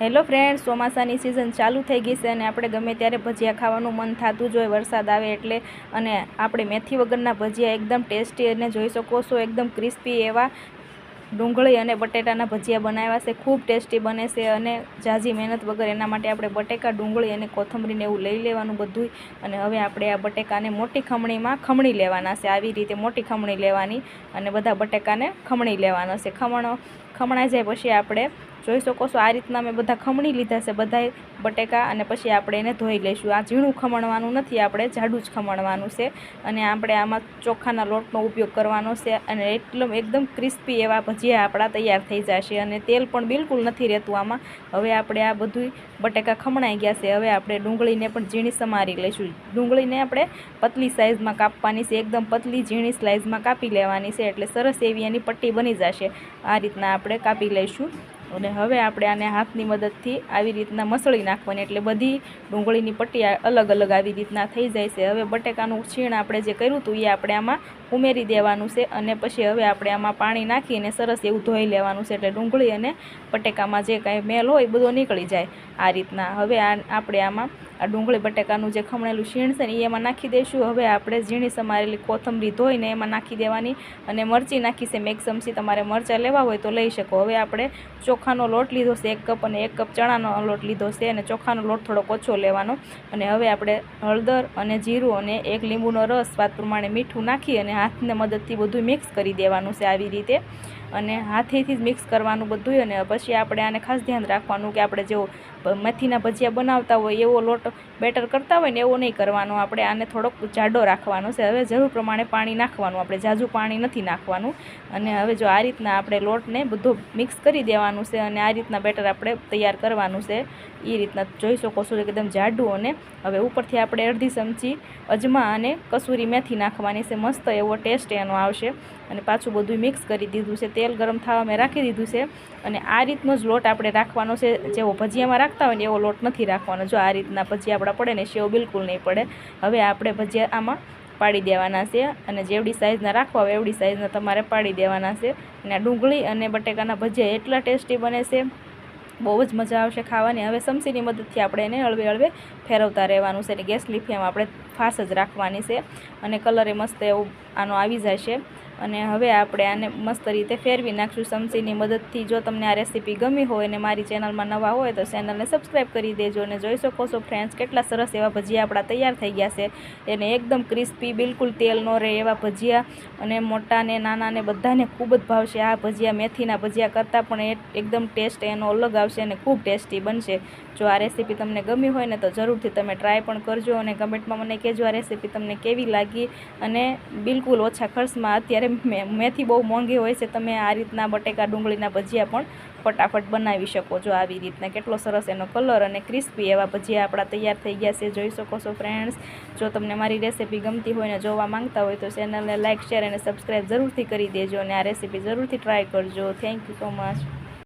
Hello friends, ચોમાસાની season ચાલુ થઈ ગઈ છે અને આપણે ગમે ત્યારે ભજીયા ખાવાનું મન થતું જ હોય, વરસાદ આવે એટલે અને આપણે મેથી વગરના ભજીયા એકદમ ટેસ્ટી અને જોઈ શકો છો, એકદમ ક્રિસ્પી એવા ડુંગળી અને બટેટાના ભજીયા બનાવ્યા છે, ખૂબ ટેસ્ટી બને છે અને ઝાઝી મહેનત વગર એના માટે આપણે બટેકા, ડુંગળી અને કોથમરીને એવું લઈ લેવાનું બધુંય અને હવે આપણે આ બટેકાને મોટી ખમણીમાં ખમણી લેવાના છે, આવી રીતે મોટી ખમણી લેવાની અને બધા બટેકાને ખમણી લેવાના છે, ખમણો ખમણાઈ જાય પછી આપણે જોઈ શકો છો આ રીતના મેં બધા ખમણી લીધા છે બધાય બટેકા અને પછી આપણે એને ધોઈ લઈશું. આ ઝીણું ખમણવાનું નથી, આપણે જાડું જ ખમણવાનું છે અને આપણે આમાં ચોખાના લોટનો ઉપયોગ કરવાનો છે અને એટલો એકદમ ક્રિસ્પી એવા ભજીયા આપણા તૈયાર થઈ જશે અને તેલ પણ બિલકુલ નથી રહેતું આમાં. હવે આપણે આ બધું બટેકા ખમણાઈ ગયા છે, હવે આપણે ડુંગળીને પણ ઝીણી સમારી લઈશું. ડુંગળીને આપણે પતલી સાઇઝમાં કાપવાની છે, એકદમ પતલી ઝીણી સ્લાઇઝમાં કાપી લેવાની છે એટલે સરસ એવી એની પટ્ટી બની જશે. આ રીતના આપણે કાપી લઈશું. અને હવે આપણે આને હાથની મદદથી આવી રીતના મસળી નાખવાની. એટલે બધી ડુંગળીની પટ્ટી અલગ અલગ આવી રીતના થઈ જાય છે. હવે બટેકાનું છીણ આપણે જે કર્યું હતું એ આપણે આમાં ઉમેરી દેવાનું છે અને પછી હવે આપણે આમાં પાણી નાખીને સરસ એવું ધોઈ લેવાનું છે. એટલે ડુંગળી અને બટેકામાં જે કાંઈ મેલ હોય બધો નીકળી જાય આ રીતના. હવે આ આપણે આમાં આ ડુંગળી બટેકાનું જે ખમણેલું શીણ છે ને એ એમાં નાખી દઈશું. હવે આપણે ઝીણી સમારેલી કોથમરી ધોઈને એમાં નાખી દેવાની અને મરચી નાખી છે. એક ચમચી તમારે મરચાં લેવા હોય તો લઈ શકો. હવે આપણે ચોખાનો લોટ લીધો છે, એક કપ અને એક કપ ચણાનો લોટ લીધો છે અને ચોખાનો લોટ થોડોક ઓછો લેવાનો. અને હવે આપણે હળદર અને જીરું અને એક લીંબુનો રસ સ્વાદ પ્રમાણે મીઠું નાખી અને હાથને મદદથી બધું મિક્સ કરી દેવાનું છે આવી રીતે. અને હાથેથી જ મિક્સ કરવાનું બધું અને પછી આપણે આને ખાસ ધ્યાન રાખવાનું કે આપણે જેવો મેથીના ભજીયા બનાવતા હોય એવો લોટ બેટર કરતા હોય ને એવો નહીં કરવાનો. આપણે આને થોડોક જાડો રાખવાનો છે. હવે જરૂર પ્રમાણે પાણી નાખવાનું. આપણે ઝાઝું પાણી નથી નાખવાનું. અને હવે જો આ રીતના આપણે લોટને બધો મિક્સ કરી દેવાનું છે અને આ રીતના બેટર આપણે તૈયાર કરવાનું છે. એ રીતના જોઈ શકો છો એકદમ જાડું અને હવે ઉપરથી આપણે અડધી ચમચી અજમા અને કસૂરી મેથી નાખવાની છે. મસ્ત એવો ટેસ્ટ એનો આવશે. અને પાછું બધું મિક્સ કરી દીધું છે. તેલ ગરમ થવા મેં રાખી દીધું છે. અને આ રીતનો જ લોટ આપણે રાખવાનો છે. જેવો ભજીયામાં રાખતા હોય ને એવો લોટ નથી રાખવાનો. જો આ રીતના ભજીયા આપણા પડે ને સેવ બિલકુલ નહીં પડે. હવે આપણે ભજીયા આમાં પાડી દેવાના છે અને જેવડી સાઇઝના રાખવા હોય એવડી સાઇઝના તમારે પાડી દેવાના છે. અને ડુંગળી અને બટેકાના ભજીયા એટલા ટેસ્ટી બને છે. બહુ જ મજા આવશે ખાવાની. હવે સમસીની મદદથી આપણે એને હળવે હળવે ફેરવતા રહેવાનું છે. અને ગેસ ફ્લેમ આપણે ફાસ જ રાખવાની છે અને કલરે મસ્ત એવું આનો આવી છે અને હવે આપણે આને મસ્ત રીતે ફેરવી નાખશું. સમસીની મદદથી જો તમને આ રેસીપી ગમી હોય અને મારી ચેનલમાં નવા હોય તો ચેનલને સબસ્ક્રાઈબ કરી દેજો અને જોઈ શકો છો ફ્રેન્ડ્સ કેટલા સરસ એવા ભજીયા આપણા તૈયાર થઈ ગયા છે. એને એકદમ ક્રિસ્પી બિલકુલ તેલ ન રહે એવા ભજીયા અને મોટાને, નાનાને બધાને ખૂબ જ ભાવશે. આ ભજીયા મેથીના ભજીયા કરતાં પણ એ એકદમ ટેસ્ટ એનો અલગ આવશે અને ખૂબ ટેસ્ટી બનશે. જો આ રેસીપી તમને ગમી હોય ને તો જરૂરથી તમે ટ્રાય પણ કરજો અને કમેન્ટમાં મને કહેજો આ રેસીપી તમને કેવી લાગી અને બિલકુલ ઓછા ખર્ચમાં અત્યારે મેથી બહુ મોંઘી હોય છે, તમે આ રીતના બટેકા, ડુંગળીના ભજીયા પણ ફટાફટ બનાવી શકો છો આવી રીતના. કેટલો સરસ એનો કલર અને ક્રિસ્પી એવા ભજીયા આપણા તૈયાર થઈ ગયા છે. જોઈ શકો છો ફ્રેન્ડ્સ જો તમને મારી રેસીપી ગમતી હોય ને જોવા માંગતા હોય તો ચેનલને લાઇક શેર અને સબસ્ક્રાઈબ જરૂરથી કરી દેજો અને આ રેસીપી જરૂરથી ટ્રાય કરજો. Thank you so much